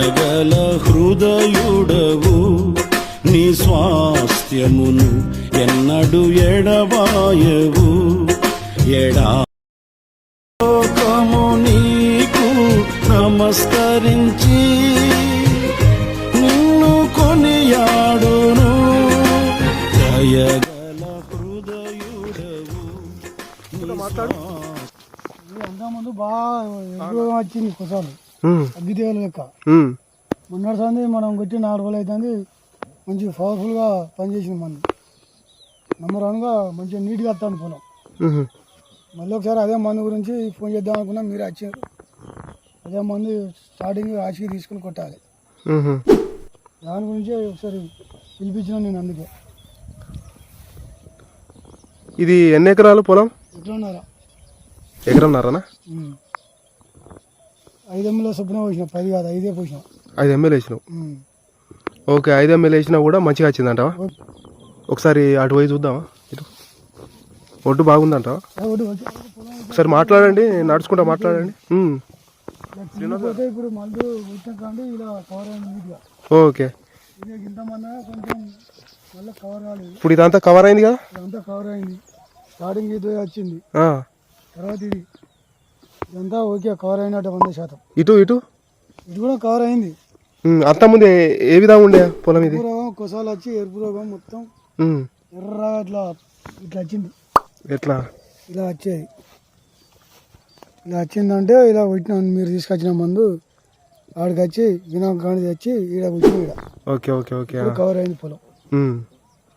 దయగల హృదయుడవు. నీ స్వాస్థ్యమును ఎన్నడు ఎడబాయవు. ఎడా లోకము నీకు నమస్కరించి నిన్ను కొనియాడును. దయగల హృదయుడవు. అంతకుముందు బాగా ఎక్కువ వచ్చింది కుసాలు. ఉమ్, అగ్గితేగల లెక్క మొన్నటి సంది మనం కొట్టి నాలుగు రోజులు అవుతుంది మంచి పవర్ఫుల్గా పనిచేసింది మనం నెంబర్ వన్గా మంచిగా నీట్గా వస్తాను పొలం. మళ్ళీ ఒకసారి అదే మందు గురించి ఫోన్ చేద్దాం అనుకున్నా మీరు వచ్చారు. అదే మందు స్టార్టింగ్ ఆశకి తీసుకుని కొట్టాలి. దాని గురించి ఒకసారి పిలిపించిన నేను అందుకే. ఇది ఎన్ని ఎకరాలు పొలం? ఉన్నారా ఎకరంన్నారనా. ఐదు ఎమ్మెల్యే చొప్పున పోసిన పది కాదు ఐదే పోసిన. ఐదు ఎంఎల్ వేసినావు. ఓకే ఐదు ఎంఎల్ వేసినా కూడా మంచిగా వచ్చిందంటావా? ఓకే. ఒకసారి అటు పోయి చూద్దామా? ఇటు. ఒడ్డు వచ్చి- ఒకసారి మాట్లాడండి నడుచుకుంటా మాట్లాడండి. ఇప్పుడు మందు కానీ ఇలా కవర్ అయింది ఓకే. ఇప్పుడు ఇదంతా కవర్ అయింది కదా? ఇదంతా కవర్ అయింది. స్టార్టింగ్ ఇది వచ్చింది. తర్వాత ఇది. ఇదంతా ఓకే కవర్ అయినట్టు వంద శాతం. ఇటు ఇటు? ఇది కూడా కవర్ అయింది. ఉమ్, అంతకుముందు ఏ- విధంగా ఉండే పొలం ఇది? రోగం కొసాలు వచ్చి ఎరుపు రోగం మొత్తం ఎర్రగా ఇట్లా ఇట్లా వచ్చింది. ఎట్లా? ఇలా వచ్చేది ఇలా వచ్చిందంటే ఇలా కొట్టిన మీరు తీసుకొచ్చిన మందు ఆడికి వచ్చి వినాయక గాడి తెచ్చి ఈడ కూర్చుని ఈడ. ఓకే ఓకే ఓకే కవర్ అయింది పొలం.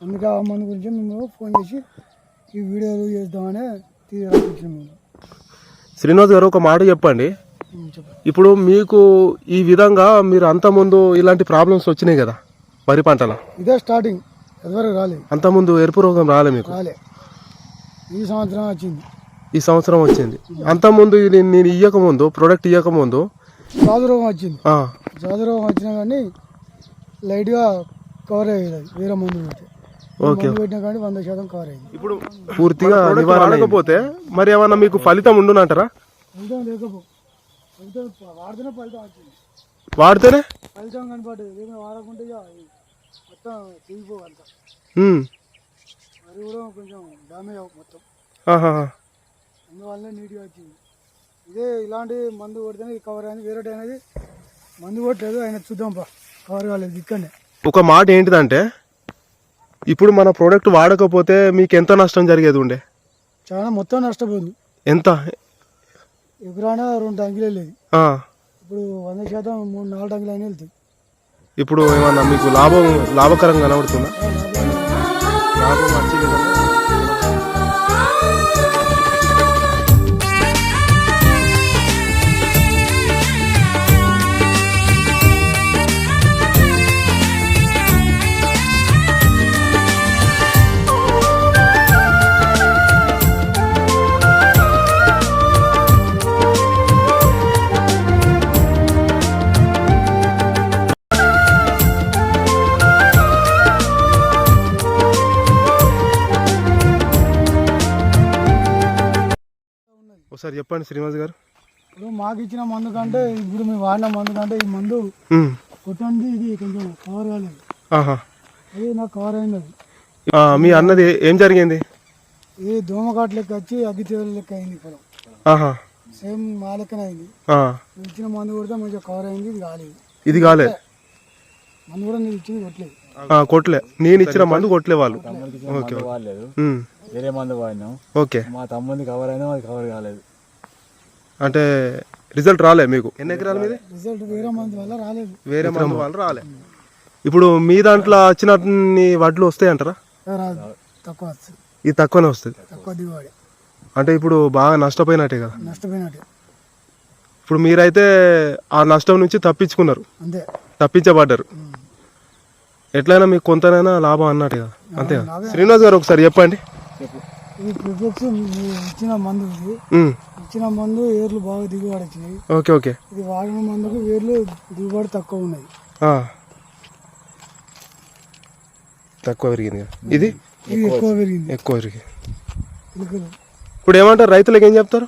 అందుకే ఆ మందు గురించి మేము ఫోన్ చేసి ఈ వీడియోలు చేద్దామని తీసుకొచ్చిన మేము శ్రీనివాస్ గారు ఒక మాట చెప్పండి. ఇప్పుడు మీకు ఈ విధంగా మీరు అంతకుముందు ఇలాంటి ప్రాబ్లమ్స్ వచ్చినాయి కదా వరి పంటలో? ఇదే స్టార్టింగ్ ఎవరికి రాలేదు అంతకుముందు ఎరుపు రోగం రాలే మీకు? రాలే. ఈ సంవత్సరం వచ్చింది. ఈ సంవత్సరం వచ్చింది. అంతకుముందు ఇది నేను ఇయ్యకముందు ప్రోడక్ట్ ఇయ్యకముందు? జాదు రోగం వచ్చింది. జాదు రోగం వచ్చినా కానీ లైట్గా కవర్ అయ్యేది వేరే మందు పెడితే ఈ ఓకే. మందు పెట్టినా కానీ వంద శాతం కవర్ అయింది. ఇప్పుడు పూర్తిగా నివారణకపోతే మరి ఏమన్నా మీకు ఫలితం ఉండునంటారా? ఫలితం లేకపో ఫలితం వాడితేనే ఫలితం వచ్చింది. వాడితేనే? ఫలితం కనపడదు వాడకుంటే మొత్తం మరి కూడా కొంచెం డామేజ్ మొత్తం. అందువల్లే నీట్గా వచ్చింది. ఇదే ఇలాంటి మందు కొడితేనే కవర్ అయింది. వేరే అనేది మందు కొట్టలేదు. ఆయన చూద్దాం పా. కవర్ కాలేదు. ఇక్కడనే. ఒక మాట ఏంటిదంటే ఇప్పుడు మన ప్రోడక్ట్ వాడకపోతే మీకు ఎంత నష్టం జరిగేది ఉండే? చాలా మొత్తం నష్టపోయింది. ఎంత? ఎకరానా రెండు లేదు ఆ, ఇప్పుడు వంద శాతం మూడు నాలుగు టంకిలు అయినా వెళ్తాయి. ఇప్పుడు ఏమన్నా మీకు లాభం లాభకరంగా కనబడుతుందా? లాభం. లాభం వచ్చే విధంగా ఒకసారి చెప్పండి శ్రీనివాస్ గారు. ఇప్పుడు మాకు ఇచ్చిన మందు కంటే ఇప్పుడు మేము వాడిన మందు కంటే ఈ మందు కొట్టండి ఇది కొంచెం కవర్ కాలేదు. ఆహా. అది నాకు కవర్ అయింది మీ అన్నది ఏం జరిగింది? ఇది దోమకాట్ లెక్క వచ్చి అగ్గి తీగల లెక్క అయింది ఇప్పుడు. ఆహా. సేమ్ మా లెక్కనే అయింది. ఇచ్చిన మందు కొడితే మంచిగా కవర్ అయింది ఇది కాలేదు. ఇది కాలే. మందు కూడా నేను ఇచ్చింది కొట్టలేదు. ఆ, కొట్లే. నేను ఇచ్చిన మందు కొట్లే వాళ్ళు. ఓకే. వేరే మందు వాడినాం. ఓకే. మా తమ్ముంది కవర్ అయినా అది కవర్ కాలేదు. అంటే రిజల్ట్ రాలే మీకు. ఎన్ని ఎకరాల మీద? రిజల్ట్ వేరే మందు వల్ల రాలేదు. వేరే మందు వాళ్ళు రాలే. ఇప్పుడు మీ దాంట్లో వచ్చినన్ని వడ్లు వస్తాయంటారా? రాదు. తక్కువ వస్తుంది. ఇది తక్కువనే వస్తుంది. తక్కువ దిగుబడి. అంటే ఇప్పుడు బాగా నష్టపోయినట్టే కదా? నష్టపోయినట్టు. ఇప్పుడు మీరైతే ఆ నష్టం నుంచి తప్పించుకున్నారు. అంతే. తప్పించబడ్డారు. ఎట్లయినా మీకు కొంతనైనా లాభం అన్నట్టు కదా? అంతే కదా? శ్రీనివాస్ గారు ఒకసారి చెప్పండి. ఇచ్చిన మందు ఇచ్చిన మందు ఏర్లు బాగా దిగుబడి వచ్చినాయి. Okay okay. ఇది వాడిన మందుకు వేర్లు దిగుబడి తక్కువ ఉన్నాయి. తక్కువ పెరిగింది కదా. ఇది? ఇది ఎక్కువ పెరిగింది. ఎక్కువ పెరిగింది. పిలకలు ఇప్పుడు ఏమంటారు? రైతులకు ఏం చెప్తారు?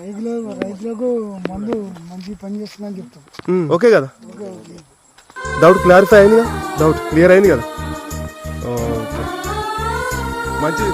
రైతులకు రైతులకు మందు మంచి పని చేస్తుందని చెప్తాం ఓకే కదా. డౌట్ క్లారిఫై అయింది కదా? డౌట్ క్లియర్ అయింది కదా? ఓకే. మంచిది